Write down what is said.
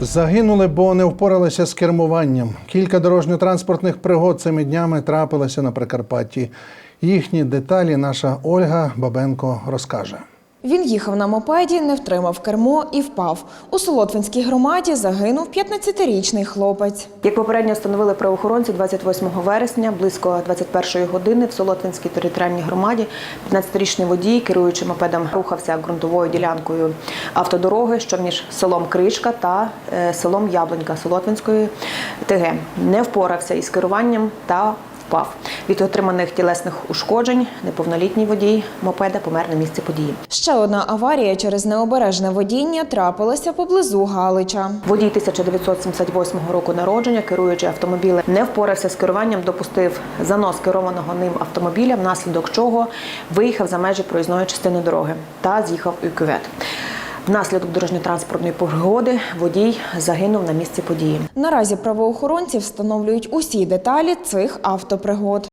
Загинули, бо не впоралися з кермуванням. Кілька дорожньо-транспортних пригод цими днями трапилося на Прикарпатті. Їхні деталі наша Ольга Бабенко розкаже. Він їхав на мопеді, не втримав кермо і впав. У Солотвинській громаді загинув 15-річний хлопець. Як попередньо встановили правоохоронці 28 вересня близько 21 години в Солотвинській територіальній громаді 15-річний водій, керуючи мопедом, рухався ґрунтовою ділянкою автодороги, що між селом Кришка та е, селом Яблонька Солотвинської ТГ. Не впорався із керуванням та впав. Від отриманих тілесних ушкоджень неповнолітній водій мопеда помер на місці події. Ще одна аварія через необережне водіння трапилася поблизу Галича. Водій 1978 року народження, керуючи автомобілем, не впорався з керуванням, допустив занос керованого ним автомобіля, внаслідок чого виїхав за межі проїзної частини дороги та з'їхав у кювет. Внаслідок дорожньо-транспортної пригоди водій загинув на місці події. Наразі правоохоронці встановлюють усі деталі цих автопригод.